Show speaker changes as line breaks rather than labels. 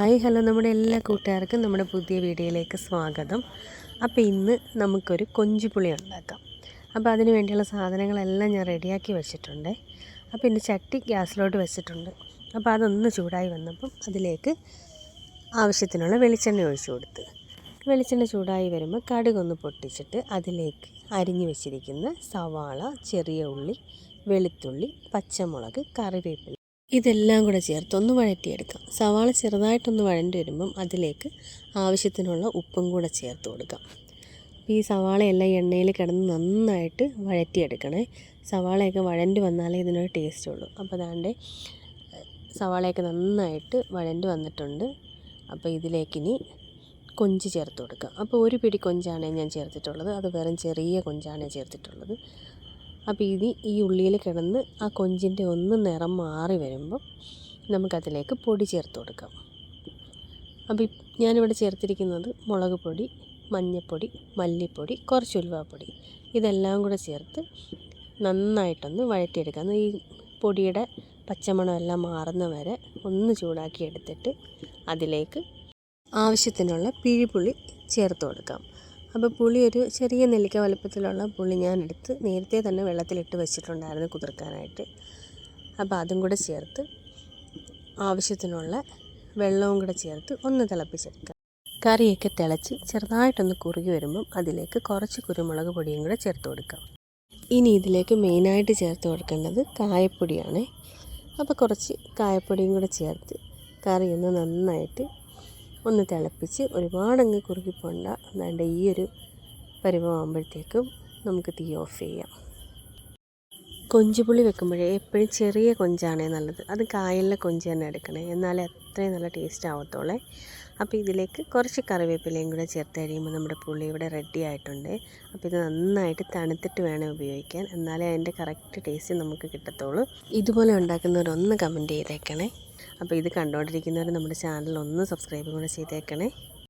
Hi hello നമ്മുടെ എല്ലാ കൂട്ടുകാർക്കും നമ്മുടെ പുതിയ വീഡിയോയിലേക്ക് സ്വാഗതം. അപ്പോൾ ഇന്ന് നമുക്കൊരു കൊഞ്ചുപുളി ഉണ്ടാക്കാം. അപ്പോൾ അതിന് വേണ്ടിയുള്ള സാധനങ്ങളെല്ലാം ഞാൻ റെഡിയാക്കി വെച്ചിട്ടുണ്ട്. അപ്പോൾ ഇന്ന് ചട്ടി ഗ്യാസിലോട്ട് വെച്ചിട്ടുണ്ട്. അപ്പോൾ അതൊന്ന് ചൂടായി വന്നപ്പം അതിലേക്ക് ആവശ്യത്തിനുള്ള വെളിച്ചെണ്ണ ഒഴിച്ചു കൊടുത്ത്. വെളിച്ചെണ്ണ ചൂടായി വരുമ്പോൾ കടുകൊന്ന് പൊട്ടിച്ചിട്ട് അതിലേക്ക് അരിഞ്ഞു വെച്ചിരിക്കുന്ന സവാള ചെറിയ ഉള്ളി വെളുത്തുള്ളി പച്ചമുളക് കറിവേപ്പില ഇതെല്ലാം കൂടെ ചേർത്ത് ഒന്ന് വഴറ്റിയെടുക്കാം. സവാള ചെറുതായിട്ടൊന്ന് വഴണ്ടി വരുമ്പം അതിലേക്ക് ആവശ്യത്തിനുള്ള ഉപ്പും കൂടെ ചേർത്ത് കൊടുക്കാം. ഈ സവാളയെല്ലാം എണ്ണയിൽ കിടന്ന് നന്നായിട്ട് വഴറ്റിയെടുക്കണേ. സവാളയൊക്കെ വഴണ്ടി വന്നാലേ ഇതിനൊരു ടേസ്റ്റ് ഉള്ളൂ. അപ്പോൾ അതാണ്ട് സവാളയൊക്കെ നന്നായിട്ട് വഴണ്ടി വന്നിട്ടുണ്ട്. അപ്പോൾ ഇതിലേക്കിനി കൊഞ്ച് ചേർത്ത് കൊടുക്കാം. അപ്പോൾ ഒരു പിടി കൊഞ്ചാണ് ഞാൻ ചേർത്തിട്ടുള്ളത്. അത് വെറും ചെറിയ കൊഞ്ചാണ് ചേർത്തിട്ടുള്ളത്. അപ്പോൾ ഇത് ഈ ഉള്ളിയിൽ കിടന്ന് ആ കൊഞ്ചിന്റെ ഒന്ന് നിറം മാറി വരുമ്പം നമുക്കതിലേക്ക് പൊടി ചേർത്ത് കൊടുക്കാം. അപ്പോൾ ഞാനിവിടെ ചേർത്തിരിക്കുന്നത് മുളക് പൊടി മഞ്ഞൾപ്പൊടി മല്ലിപ്പൊടി കുറച്ച് ഉലുവാപ്പൊടി. ഇതെല്ലാം കൂടെ ചേർത്ത് നന്നായിട്ടൊന്ന് വഴറ്റിയെടുക്കാം. ഈ പൊടിയുടെ പച്ചമണമെല്ലാം മാറുന്ന വരെ ഒന്ന് ചൂടാക്കി എടുത്തിട്ട് അതിലേക്ക് ആവശ്യത്തിനുള്ള പിഴിപുളി ചേർത്ത് കൊടുക്കാം. അപ്പോൾ പുളി ഒരു ചെറിയ നെല്ലിക്ക വലുപ്പത്തിലുള്ള പുളി ഞാൻ എടുത്ത് നേരത്തെ തന്നെ വെള്ളത്തിലിട്ട് വെച്ചിട്ടുണ്ടായിരുന്നു കുതിർക്കാനായിട്ട്. അപ്പോൾ അതും കൂടെ ചേർത്ത് ആവശ്യത്തിനുള്ള വെള്ളവും കൂടെ ചേർത്ത് ഒന്ന് തിളപ്പിച്ചെടുക്കാം. കറിയൊക്കെ തിളച്ച് ചെറുതായിട്ടൊന്ന് കുറുകി വരുമ്പം അതിലേക്ക് കുറച്ച് കുരുമുളക് പൊടിയും കൂടെ ചേർത്ത് കൊടുക്കാം. ഇനി ഇതിലേക്ക് മെയിനായിട്ട് ചേർത്ത് കൊടുക്കേണ്ടത് കായപ്പൊടിയാണ്. അപ്പോൾ കുറച്ച് കായപ്പൊടിയും കൂടെ ചേർത്ത് കറി ഒന്ന് നന്നായിട്ട് ഒന്ന് തിളപ്പിച്ച് ഒരുപാടങ്ങ് കുറുകി പോണ്ട അതാണ്ട് ഈ ഒരു പരിഭവമാകുമ്പോഴത്തേക്കും നമുക്ക് തീ ഓഫ് ചെയ്യാം. കൊഞ്ചുപുളി വെക്കുമ്പോഴേ എപ്പോഴും ചെറിയ കൊഞ്ചാണേ നല്ലത്. അത് കായലിലെ കൊഞ്ച് തന്നെ എടുക്കണേ. എന്നാലേ അത്രയും നല്ല ടേസ്റ്റ് ആവത്തുള്ളേ. അപ്പോൾ ഇതിലേക്ക് കുറച്ച് കറിവേപ്പിലയും കൂടെ ചേർത്ത് കഴിയുമ്പോൾ നമ്മുടെ പുളി ഇവിടെ റെഡി ആയിട്ടുണ്ട്. അപ്പോൾ ഇത് നന്നായിട്ട് തണുത്തിട്ട് വേണം ഉപയോഗിക്കാൻ. എന്നാലേ അതിന്റെ കറക്റ്റ് ടേസ്റ്റ് നമുക്ക് കിട്ടത്തുള്ളൂ. ഇതുപോലെ ഉണ്ടാക്കുന്നവരൊന്ന് കമന്റ് ചെയ്തേക്കണേ. അപ്പോൾ ഇത് കണ്ടുകൊണ്ടിരിക്കുന്നവർ നമ്മുടെ ചാനൽ ഒന്ന് സബ്സ്ക്രൈബ് കൂടെ ചെയ്തേക്കണേ.